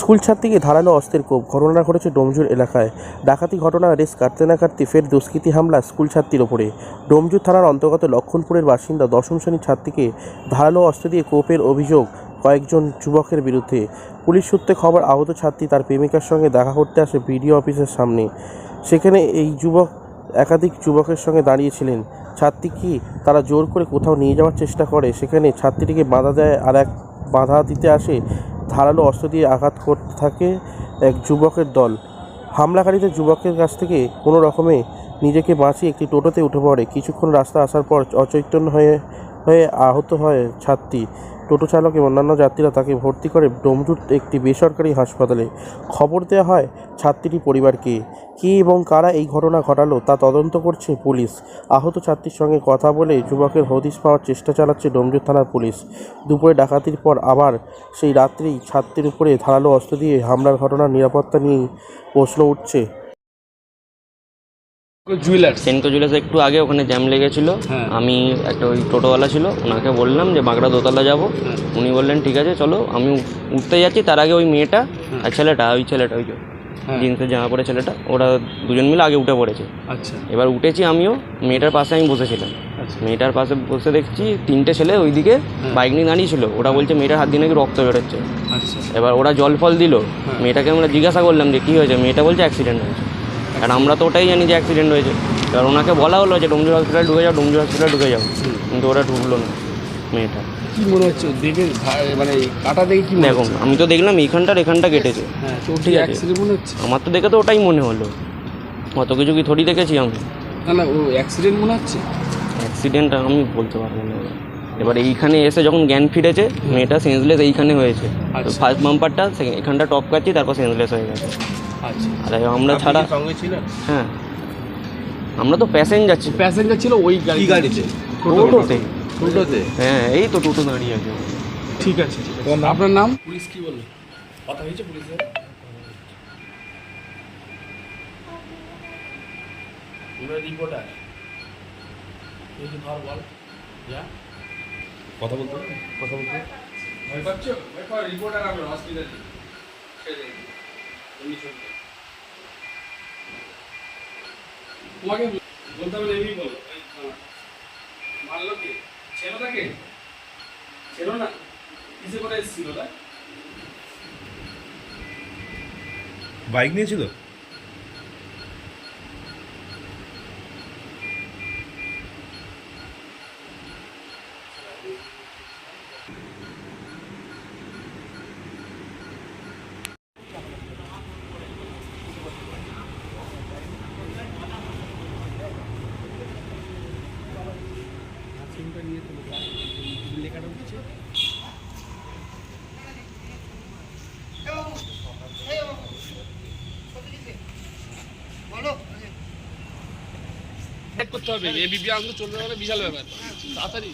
School ছাত্রীকে ধারালো অস্ত্রের কোপ ঘটনা ঘটেছে ডোমজুর এলাকায়। ডাকাতি ঘটনা রেস কাটতে না কাটতে ফের দুষ্কৃতী হামলা স্কুল ছাত্রীর ওপরে। ডোমজুর থানার অন্তর্গত লক্ষণপুরের বাসিন্দা দশম শ্রেণির ছাত্রীকে ধারালো অস্ত্র দিয়ে কোপের অভিযোগ কয়েকজন যুবকের বিরুদ্ধে। পুলিশ সূত্রে খবর, আহত ছাত্রী তার প্রেমিকার সঙ্গে দেখা করতে আসে বিডিও অফিসের সামনে। সেখানে এই যুবক, একাধিক যুবকের সঙ্গে দাঁড়িয়েছিলেন। ছাত্রী কি তারা জোর করে কোথাও নিয়ে যাওয়ার চেষ্টা করে? সেখানে ছাত্রীটিকে বাধা দেয় আর এক বাধা দিতে আসে ধারালো অস্ত্র দিয়ে আঘাত করতে থাকে এক যুবকের দল। হামলাকারীদের যুবকের কাছ থেকে কোনো রকমে নিজেকে বাঁচিয়ে একটি টোটোতে উঠে পড়ে। কিছুক্ষণ রাস্তা আসার পর অচৈতন্য হয়ে হয়ে আহত হয় ছাত্রী। টোটো চালক এবং অন্যান্য যাত্রীরা তাকে ভর্তি করে ডোমজুর একটি বেসরকারি হাসপাতালে। খবর দেওয়া হয় ছাত্রীটি পরিবারকে। কে এবং কারা এই ঘটনা ঘটালো তা তদন্ত করছে পুলিশ। আহত ছাত্রীর সঙ্গে কথা বলে যুবকের হদিশ পাওয়ার চেষ্টা চালাচ্ছে ডোমজুর থানার পুলিশ। দুপুরে ডাকাতির পর আবার সেই রাত্রেই ছাত্রীর উপরে ধারালো অস্ত্র দিয়ে হামলার ঘটনার নিরাপত্তা নিয়ে প্রশ্ন উঠছে। জুয়েলার্স সেনকো জুয়েলার্স একটু আগে ওখানে জ্যাম লেগেছিল। হ্যাঁ। আমি একটা ওই টোটোওয়ালা ছিল ওনাকে বললাম যে বাঁকড়া দোতলা যাব। হ্যাঁ। উনি বললেন ঠিক আছে চলো আমি উঠতে যাচ্ছি। তার আগে ওই মেয়েটা আর ছেলেটা ওই ছেলেটা ওই হ্যাঁ। জিন্সের জামা পরে ছেলেটা ওরা দুজন মিলে আগে উঠে পড়েছে। আচ্ছা। এবার উঠেছি আমিও মেয়েটার পাশে আমি বসেছিলাম। আচ্ছা। মেয়েটার পাশে বসে দেখছি তিনটে ছেলে ওইদিকে বাইক নিয়ে দাঁড়িয়ে ছিল। ওরা বলছে মেয়েটার হাত দিয়ে নাকি রক্ত বেরোচ্ছে। আচ্ছা। এবার ওরা জল ফল দিল। হ্যাঁ। মেয়েটাকে আমরা জিজ্ঞাসা করলাম যে কী হয়েছে? মেয়েটা বলছে অ্যাক্সিডেন্ট হয়েছে। আর আমরা তো ওটাই জানি যে অ্যাক্সিডেন্ট হয়েছে। এবার ওনাকে বলা হলো যে ডোমজুর হসপিটাল ঢুকে যাও ডোমজুর হসপিটাল ঢুকে যাও। কিন্তু ওরা ঢুকলো না। মেয়েটা কি মনে হচ্ছে? দেখে মানে কাটা দেখে কি দেখো আমি তো দেখলাম এইখানটার এখানটা কেটেছে। হ্যাঁ ঠিক ঠিক আছে। অ্যাক্সিডেন্ট মনে হচ্ছে? আমার তো দেখে তো ওটাই মনে হলো। অত কিছু কি থরি দেখেছি আমি? না না ও অ্যাক্সিডেন্ট মনে হচ্ছে? অ্যাক্সিডেন্ট আমি বলতে পারব না। এবার এইখানে এসে যখন জ্ঞান ফিরেছে মেয়েটা সেন্সলেস এইখানে হয়েছে। আচ্ছা। ফার্স্ট বাম্পারটা এখানটা টপ কাটছি তারপর সেন্সলেস হয়ে গেছে। আচ্ছা। আর আমরা ছাড়া হ্যাঁ। আমরা তো প্যাসেঞ্জার ছিল প্যাসেঞ্জার ছিল ওই গাড়ি গাড়িতে। টোটোতে টোটোতে হ্যাঁ এই তো টোটো দাঁড়িয়ে আছে। ঠিক আছে আপনার নাম? পুলিশ কি বলল কথা হয়েছে পুলিশের? রিপোর্টার ধর বল। যা। কথা বলতে হবে? কথা বলতে? ভয় পাচ্ছ? ভয় পাও রিপোর্টার আমরা হসপিটালে তোমাকে বলতে হবে এমনি বলো। মারলো কে? ছিল তাকে ছিল না কিসে করে এসেছিল না বাইক নিয়েছিল? দিয়ে তোমাকে লেখাটা উঠছে? করতে হবে এ বিবি আনন্দ চলবে মানে বিশাল ব্যাপার। তাড়াতাড়ি।